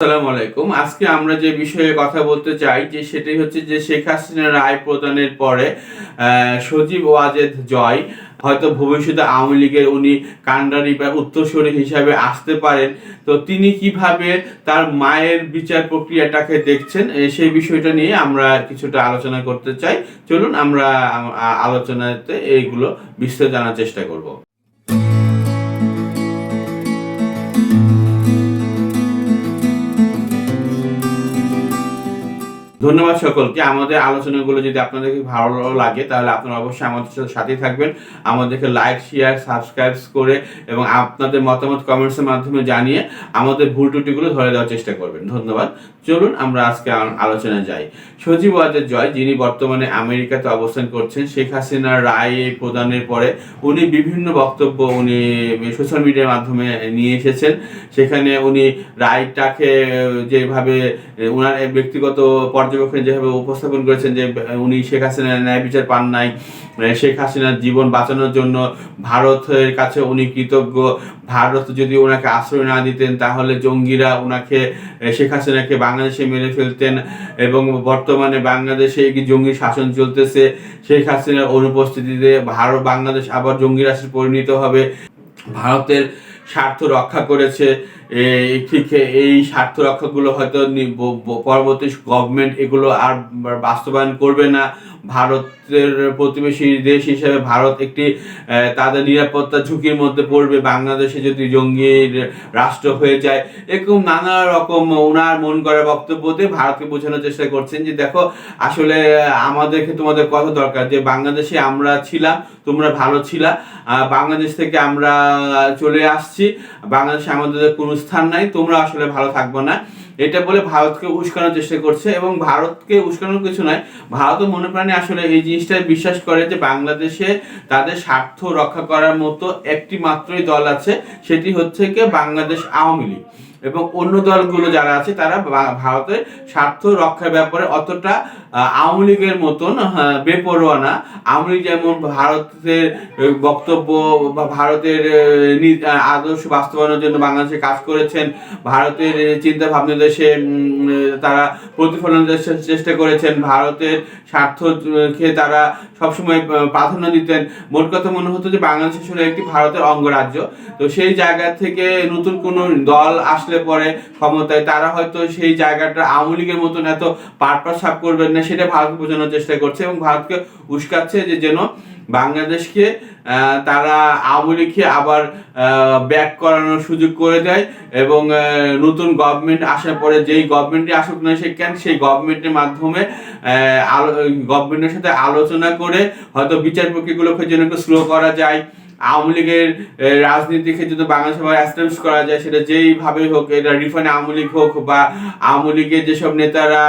আসসালামু আলাইকুম। আজকে আমরা যে বিষয়ে কথা বলতে চাই, যে সেটাই হচ্ছে যে শেখ রায় প্রদানের পরে সজীব ওয়াজেদ জয়, হয়তো ভবিষ্যতে আওয়ামী লীগের উনি বা হিসাবে আসতে পারেন। তো তিনি কীভাবে তার মায়ের বিচার প্রক্রিয়াটাকে দেখছেন সেই বিষয়টা নিয়ে আমরা কিছুটা আলোচনা করতে চাই। চলুন আমরা আলোচনাতে এইগুলো বিস্তারিত জানার চেষ্টা করব। ধন্যবাদ সকলকে। আমাদের আলোচনাগুলো যদি আপনাদেরকে ভালো লাগে, তাহলে আপনারা অবশ্যই আমাদের সাথে সাথেই থাকবেন। আমাদেরকে লাইক শেয়ার সাবস্ক্রাইব করে এবং আপনাদের মতামত কমেন্টসের মাধ্যমে জানিয়ে আমাদের ভুল ত্রুটিগুলো ধরে দেওয়ার চেষ্টা করবেন। ধন্যবাদ। চলুন, আমরা আজকে আ- আলোচনায় যাই। সজীব ওয়াজেদ জয়, যিনি বর্তমানে আমেরিকাতে অবস্থান করছেন, শেখ হাসিনার রায় প্রদানের পরে উনি বিভিন্ন বক্তব্য উনি সোশ্যাল মিডিয়ার মাধ্যমে নিয়ে এসেছেন। সেখানে উনি রায়টাকে যেভাবে ওনার ব্যক্তিগত পর্যবেক্ষণে যেভাবে উপস্থাপন করেছেন যে উনি শেখ হাসিনার ন্যায় বিচার পান নাই শেখ হাসিনার জীবন বাঁচানোর জন্য ভারতের কাছে উনি কৃতজ্ঞ। ভারত যদি ওনাকে আশ্রয় না দিতেন, তাহলে জঙ্গিরা ওনাকে শেখ হাসিনাকে বাংলাদেশে মেরে ফেলতেন এবং বর্তমানে বাংলাদেশে কি জঙ্গি শাসন চলতেছে। শেখ হাসিনার অনুপস্থিতিতে ভারত, বাংলাদেশ আবার জঙ্গি রাষ্ট্রে পরিণত হবে। ভারতের স্বার্থ রক্ষা করেছে। ঠিক এই স্বার্থ রক্ষাগুলো হয়তো পরবর্তী গভর্নমেন্ট এগুলো আর বাস্তবায়ন করবে না। ভারতের প্রতিবেশী দেশ হিসেবে ভারত একটি তাদের নিরাপত্তা ঝুঁকির মধ্যে পড়বে। বাংলাদেশে যদি জঙ্গির রাষ্ট্র হয়ে যায়, এরকম নানা রকম ওনার মন করা বক্তব্য দিয়ে ভারতকে বোঝানোর চেষ্টা করছেন যে, দেখো, আসলে আমাদেরকে তোমাদের কথা দরকার যে, বাংলাদেশে আমরা ছিলাম, তোমরা ভালো ছিলা বাংলাদেশ থেকে আমরা চলে আসছি, বাংলাদেশে আমাদের কোনো স্থান নাই, তোমরা আসলে ভালো থাকব না। এটা বলে ভারতকে উস্কানোর চেষ্টা করছে এবং ভারতকে উস্কানোর কিছু নয়, ভারত মনে প্রাণে আসলে এই জিনিসটা বিশ্বাস করে যে বাংলাদেশে তাদের স্বার্থ রক্ষা করার মতো একটি মাত্রই দল আছে, সেটি হচ্ছে কি? বাংলাদেশ আওয়ামী লীগ। এবং অন্য দলগুলো যারা আছে, তারা ভারতের স্বার্থ রক্ষার ব্যাপারে অতটা আওয়ামী লীগের মতন বেপরোয়া না। আওয়ামী লীগ যেমন ভারতের বক্তব্য বা ভারতের আদর্শ বাস্তবায়নের জন্য বাংলাদেশে কাজ করেছেন, ভারতের চিন্তা ভাবনা দেশে তারা প্রতিফলন চেষ্টা করেছেন, ভারতের স্বার্থকে তারা সবসময় প্রাধান্য দিতেন। মোট কথা মনে হতো যে বাংলাদেশ আসলে একটি ভারতের অঙ্গরাজ্য। তো সেই জায়গা থেকে নতুন কোনো দল আসলে পরে ক্ষমতায়, তারা হয়তো সেই জায়গাটা আওয়ামী লীগের মতন এত পারপাস সাপ করবেন না, সেটা ভারত বোঝানোর চেষ্টা করছে এবং ভারতকে উস্কাচ্ছে যে যেন বাংলাদেশকে তারা আওয়ামী লীগকে আবার ব্যাক করানোর সুযোগ করে দেয় এবং নতুন গভর্নমেন্ট আসার পরে যেই গভর্নমেন্টে আসুক না সে কেন সেই গভর্নমেন্টের মাধ্যমে গভর্নমেন্টের সাথে আলোচনা করে হয়তো বিচার প্রক্রিয়াগুলোকে যেন একটু স্লো করা যায়। আওয়ামী লীগের রাজনীতিকে যদি বাংলাদেশ সভায় এস্টাবলিশ করা যায় সেটা যেইভাবে হোক এটা রিফাইন আওয়ামী লীগ হোক বা আওয়ামী লীগের যেসব নেতারা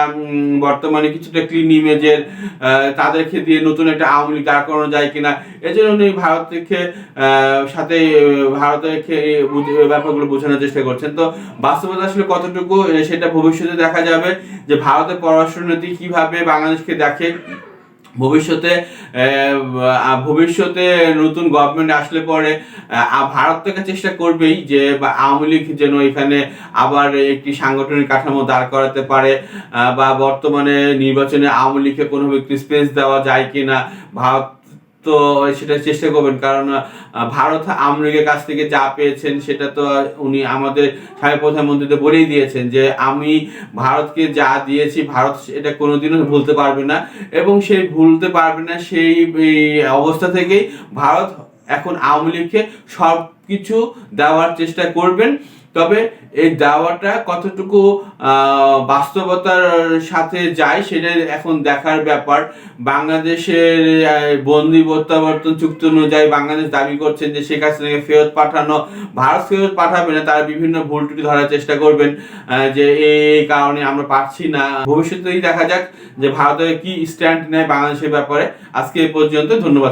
বর্তমানে কিছুটা ক্লিন ইমেজের তাদেরকে দিয়ে নতুন একটা আওয়ামী লীগ দাঁড় করানো যায় কিনা এজন্য উনি ভারত থেকে আহ, সাথে বুঝ- ব্যাপারগুলো বোঝানোর চেষ্টা করছেন। তো বাস্তবতা আসলে কতটুকু সেটা ভবিষ্যতে দেখা যাবে যে ভারতের পররাষ্ট্রনীতি কীভাবে বাংলাদেশকে দেখে ভবিষ্যতে ভবিষ্যতে নতুন গভর্নমেন্ট আসলে পরে ভারত থেকে চেষ্টা করবেই যে আওয়ামী লীগ যেন এখানে আবার একটি সাংগঠনিক কাঠামো দাঁড় করাতে পারে বা বর্তমানে নির্বাচনে আওয়ামী লীগকে কোনোভাবে একটি স্পেস দেওয়া যায় কিনা, ভারত তো সেটা চেষ্টা করবেন, কারণ ভারত লীগের কাছ থেকে যা পেয়েছেন সেটা তো উনি আমাদের সাবেক প্রধানমন্ত্রীতে বলেই দিয়েছেন যে, আমি ভারতকে যা দিয়েছি, ভারত এটা কোনোদিনও ভুলতে পারবে না। এবং সেই ভুলতে পারবে না, সেই অবস্থা থেকেই ভারত এখন আওয়ামী লীগকে সব কিছু দেওয়ার চেষ্টা করবেন। তবে এই দেওয়াটা কতটুকু বাস্তবতার সাথে যায় সেটা এখন দেখার ব্যাপার। বাংলাদেশের বন্দি প্রত্যাবর্তন চুক্তি অনুযায়ী বাংলাদেশ দাবি করছেন যে শেখ হাসিনাকে ফেরত পাঠানো, ভারত ফেরত পাঠাবে না, তারা বিভিন্ন ভুল ত্রুটি ধরার চেষ্টা করবেন যে এই কারণে আমরা পারছি না। ভবিষ্যতেই দেখা যাক যে ভারতের কি স্ট্যান্ড নেয় বাংলাদেশের ব্যাপারে। আজকে এই পর্যন্ত ধন্যবাদ।